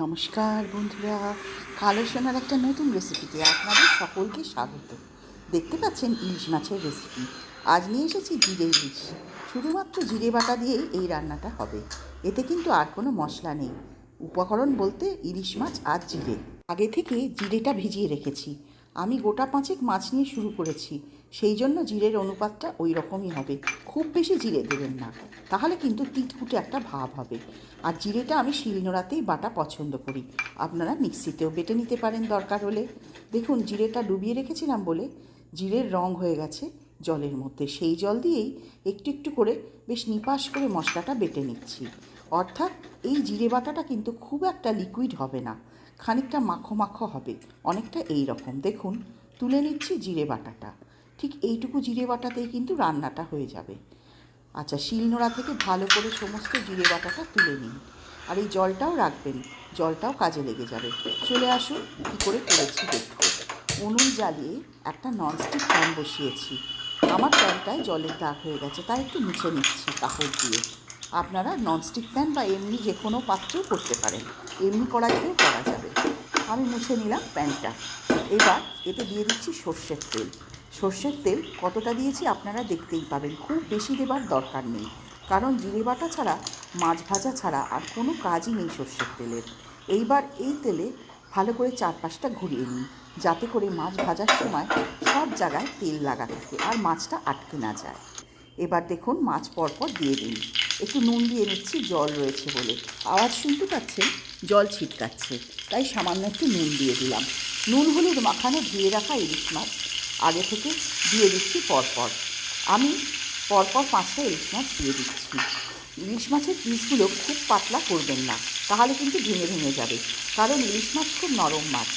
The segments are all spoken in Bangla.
নমস্কার বন্ধুরা কালো সোনার একটা নতুন রেসিপিতে আপনাদের সকলকে স্বাগত। দেখতে পাচ্ছেন ইলিশ মাছের রেসিপি আজ নিয়ে এসেছি জিরে ইলিশ। শুধুমাত্র জিরে বাটা দিয়েই এই রান্নাটা হবে। এতে কিন্তু আর কোনো মশলা নেই। উপকরণ বলতে ইলিশ মাছ আর জিরে। আগে থেকে জিরেটা ভিজিয়ে রেখেছি। আমি গোটা পাঁচেক মাছ নিয়ে শুরু করেছি। সেই জন্য জিরের অনুপাতটা ওই রকমই হবে। খুব বেশি জিরে দেবেন না। তাহলে কিন্তু তিতকুটে একটা ভাব হবে। আর জিরেটা আমি শিলনোড়াতেই বাটা পছন্দ করি। আপনারা মিক্সিতেও বেটে নিতে পারেন দরকার হলে। দেখুন, জিরেটা ডুবিয়ে রেখেছিলাম বলে জিরের রং হয়ে গেছে জলের মধ্যে। সেই জল দিয়েই একটু একটু করে বেশ নিপাস করে মশলাটা বেটে নিচ্ছি। অর্থাৎ এই জিরে বাটাটা কিন্তু খুব একটা লিকুইড হবে না। খানিকটা মাখো মাখো হবে, অনেকটা এই রকম। দেখুন, তুলে নিচ্ছি জিরে বাটাটা। ঠিক এইটুকু জিরে বাটাতেই কিন্তু রান্নাটা হয়ে যাবে। আচ্ছা শিলনোড়া থেকে ভালো করে সমস্ত জিরে বাটাটা তুলে নিন। আর এই জলটাও রাখবেন, জলটাও কাজে লেগে যাবে। চলে আসুন, কী করে করেছি দেখুন। উনুন জ্বালিয়ে একটা ননস্টিক প্যান বসিয়েছি। আমার প্যানটায় জলের দাগ হয়ে গেছে, তাই একটু মুছে নিচ্ছি কাপড় দিয়ে। আপনারা ননস্টিক প্যান বা এমনি যে কোনো পাত্রেও করতে পারেন। এমনি কড়াইতেও করা যাবে। আমি মুছে নিলাম প্যানটা। এবার এতে দিয়ে দিচ্ছি সর্ষের তেল। সর্ষের তেল কতটা দিয়েছি আপনারা দেখতেই পাবেন। খুব বেশি দেবার দরকার নেই। কারণ জিরে বাটা ছাড়া, মাছ ভাজা ছাড়া আর কোনো কাজই নেই সর্ষের তেলের। এইবার এই তেলে ভালো করে চারপাশটা ঘুরিয়ে নিন। যাতে করে মাছ ভাজার সময় সব জায়গায় তেল লাগা থাকে আর মাছটা আটকে না যায়। এবার দেখুন মাছ পরপর দিয়ে দিন। একটু নুন দিয়ে নিচ্ছি, জল রয়েছে বলে। আওয়াজ শুনতে পাচ্ছেন? জল ছিটকাচ্ছে, তাই সামান্য একটু নুন দিয়ে দিলাম। নুন হলুদ মাখানো ধুয়ে রাখা ইলিশ মাছ। আগে থেকে দিয়ে দিচ্ছি পরপর। আমি পরপর পাঁচটা ইলিশ মাছ দিয়ে দিচ্ছি। ইলিশ মাছের পিসগুলো খুব পাতলা করবেন না, তাহলে কিন্তু ভেঙে ভেঙে যাবে। কারণ ইলিশ মাছ খুব নরম মাছ।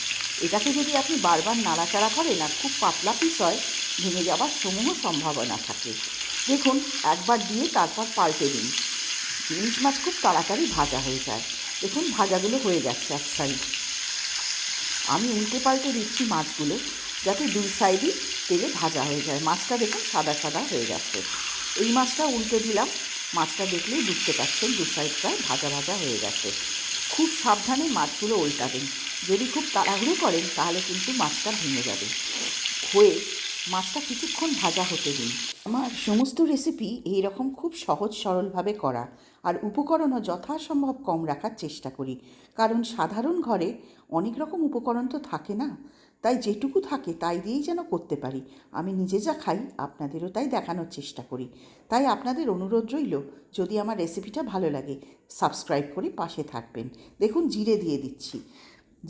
এটাকে যদি আপনি বারবার নাড়াচাড়া করেন আর খুব পাতলা পিস হয়, ভেঙে যাওয়ার সমূহ সম্ভাবনা থাকে। দেখুন, একবার দিয়ে তারপর পাল্টে দিন। ইলিশ মাছ খুব তাড়াতাড়ি ভাজা হয়ে যায়। দেখুন, ভাজাগুলো হয়ে যাচ্ছে এক সাইড আমি উল্টে পাল্টে দিচ্ছি মাছগুলো, যাতে দুই সাইডই তেলে ভাজা হয়ে যায়। মাছটা দেখুন, সাদা সাদা হয়ে গেছে। এই মাছটা উল্টে দিলাম। মাছটা দেখলেই বুঝতে পারছেন, দু সাইডটায় ভাজা ভাজা হয়ে গেছে। খুব সাবধানে মাছগুলো উল্টাবেন। যদি খুব তাড়াহুড়ো করেন, তাহলে কিন্তু মাছটা ভেঙে যাবে। হয়ে মাছটা কিছুক্ষণ ভাজা হতে দিন। আমার সমস্ত রেসিপি এই রকম খুব সহজ সরলভাবে করা আর উপকরণও যথাসম্ভব কম রাখার চেষ্টা করি। কারণ সাধারণ ঘরে অনেক রকম উপকরণ তো থাকে না। তাই যেটুকু থাকে তাই দিয়েই যেন করতে পারি। আমি নিজে যা খাই আপনাদেরও তাই দেখানোর চেষ্টা করি। তাই আপনাদের অনুরোধ রইল, যদি আমার রেসিপিটা ভালো লাগে সাবস্ক্রাইব করে পাশে থাকবেন। দেখুন, জিরে দিয়ে দিচ্ছি।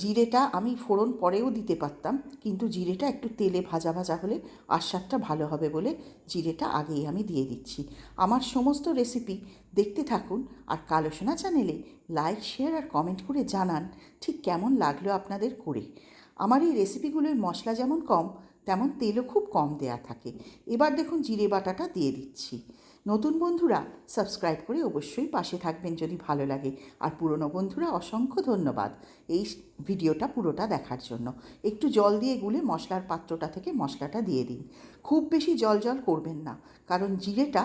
জিরেটা আমি ফোড়ন পরেও দিতে পারতাম, কিন্তু জিরেটা একটু তেলে ভাজা ভাজা হলে আস্বাদটা ভালো হবে বলে জিরেটা আগেই আমি দিয়ে দিচ্ছি। আমার সমস্ত রেসিপি দেখতে থাকুন আর কালো সোনা চ্যানেলে লাইক শেয়ার আর কমেন্ট করে জানান ঠিক কেমন লাগল আপনাদের করে। আমার এই রেসিপিগুলোর মশলা যেমন কম, তেমন তেলও খুব কম দেয়া থাকে। এবার দেখুন জিরে বাটাটা দিয়ে দিচ্ছি। নতুন বন্ধুরা সাবস্ক্রাইব করে অবশ্যই পাশে থাকবেন যদি ভালো লাগে। আর পুরনো বন্ধুরা, অসংখ্য ধন্যবাদ এই ভিডিওটা পুরোটা দেখার জন্য। একটু জল দিয়ে গুলে মশলার পাত্রটা থেকে মশলাটা দিয়ে দিন। খুব বেশি জল জল করবেন না, কারণ জিরেটা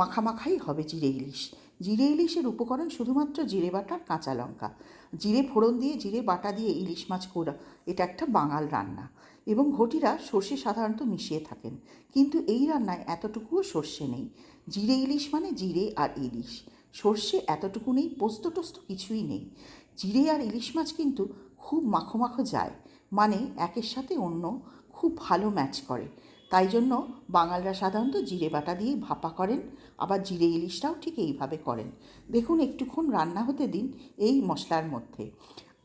মাখামাখাই হবে জিরে ইলিশ। জিরে ইলিশের উপকরণ শুধুমাত্র জিরে বাটার, কাঁচা লঙ্কা। জিরে ফোড়ন দিয়ে জিরে বাটা দিয়ে ইলিশ মাছ করা এটা একটা বাঙাল রান্না। এবং ঘটিরা সর্ষে সাধারণত মিশিয়ে থাকেন। কিন্তু এই রান্নায় এতটুকুও সর্ষে নেই। জিরে ইলিশ মানে জিরে আর ইলিশ। সর্ষে এতটুকু নেই, পোস্ত টোস্ত কিছুই নেই। জিরে আর ইলিশ মাছ কিন্তু খুব মাখো মাখো যায়। মানে একের সাথে অন্য, খুব ভালো ম্যাচ করে। তাই জন্য বাঙালরা সাধারণত জিরে বাটা দিয়ে ভাপা করেন, আবার জিরে ইলিশটাও ঠিক এইভাবে করেন। দেখুন একটুক্ষণ রান্না হতে দিন এই মশলার মধ্যে।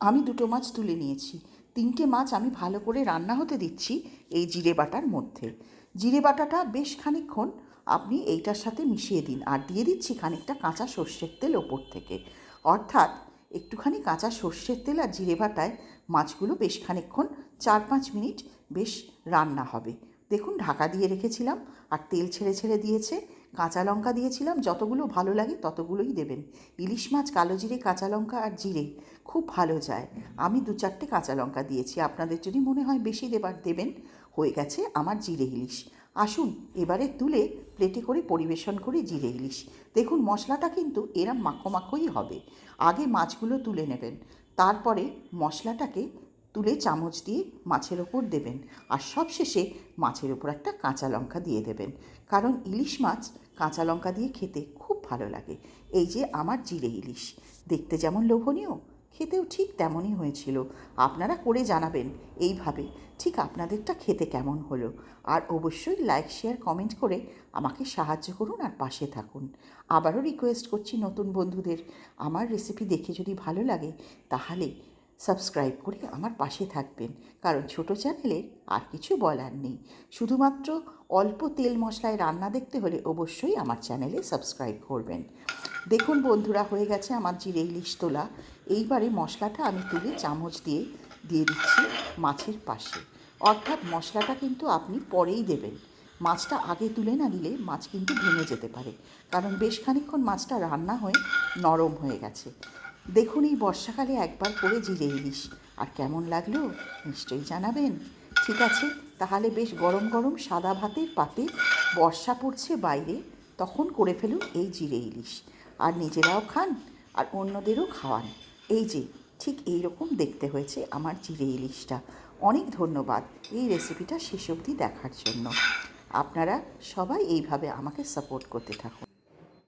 আমি দুটো মাছ তুলে নিয়েছি। তিনটে মাছ আমি ভালো করে রান্না হতে দিচ্ছি এই জিরে বাটার মধ্যে। জিরে বাটাটা বেশ খানিকক্ষণ আপনি এইটার সাথে মিশিয়ে দিন আর দিয়ে দিচ্ছি খানিকটা কাঁচা সর্ষের তেল ওপর থেকে। অর্থাৎ একটুখানি কাঁচা সর্ষের তেল আর জিরে বাটায় মাছগুলো বেশ খানিকক্ষণ, চার পাঁচ মিনিট বেশ রান্না হবে। দেখুন, ঢাকা দিয়ে রেখেছিলাম আর তেল ছেড়ে ছেড়ে দিয়েছে। কাঁচা লঙ্কা দিয়েছিলাম, যতগুলো ভালো লাগে ততগুলোই দেবেন। ইলিশ মাছ, কালো জিরে, কাঁচা লঙ্কা আর জিরে খুব ভালো যায়। আমি দু চারটে কাঁচা লঙ্কা দিয়েছি, আপনাদের যদি মনে হয় বেশি দেবার দেবেন, হয়ে গেছে আমার জিরে ইলিশ। আসুন, এবারে তুলে প্লেটে করে পরিবেশন করে জিরে ইলিশ। দেখুন, মশলাটা কিন্তু এরম মাখো মাখোই হবে। আগে মাছগুলো তুলে নেবেন। তারপরে মশলাটাকে তুলে চামচ দিয়ে মাছের ওপর দেবেন আর সবশেষে মাছের ওপর একটা কাঁচা লঙ্কা দিয়ে দেবেন। কারণ ইলিশ মাছ কাঁচা লঙ্কা দিয়ে খেতে খুব ভালো লাগে। এই যে আমার জিরে ইলিশ। দেখতে যেমন লোভনীয়, খেতেও ঠিক তেমনই হয়েছিল। আপনারা করে জানাবেন এইভাবে ঠিক আপনাদেরটা খেতে কেমন হলো। আর অবশ্যই লাইক শেয়ার কমেন্ট করে আমাকে সাহায্য করুন আর পাশে থাকুন। আবারও রিকোয়েস্ট করছি নতুন বন্ধুদের। আমার রেসিপি দেখে যদি ভালো লাগে তাহলে সাবস্ক্রাইব করে আমার পাশে থাকবেন। কারণ ছোট চ্যানেলে আর কিছু বলার নেই। শুধুমাত্র অল্প তেল মশলায় রান্না দেখতে হলে অবশ্যই আমার চ্যানেলে সাবস্ক্রাইব করবেন। দেখুন বন্ধুরা, হয়ে গেছে আমার জিরে ইলিশ তোলা। এইবারে মশলাটা আমি তুলে চামচ দিয়ে দিয়ে দিচ্ছি মাছের পাশে। অর্থাৎ মশলাটা কিন্তু আপনি পরেই দেবেন। মাছটা আগে তুলে না দিলে মাছ কিন্তু ভেঙে যেতে পারে। কারণ বেশ খানিকক্ষণ মাছটা রান্না হয়ে নরম হয়ে গেছে। দেখুন এই বর্ষাকালে একবার করে জিরে ইলিশ। আর কেমন লাগল নিশ্চয়ই জানাবেন। ঠিক আছে, তাহলে বেশ গরম গরম সাদা ভাতের পাতে বর্ষা পড়ছে বাইরে, তখন করে ফেলুন এই জিরে ইলিশ। আর নিজেরাও খান, আর অন্যদেরও খাওয়ান। এই যে, ঠিক এই রকম দেখতে হয়েছে আমার জিরে ইলিশটা। অনেক ধন্যবাদ এই রেসিপিটা শেষ অবধি দেখার জন্য। আপনারা সবাই এইভাবে আমাকে সাপোর্ট করতে থাকুন।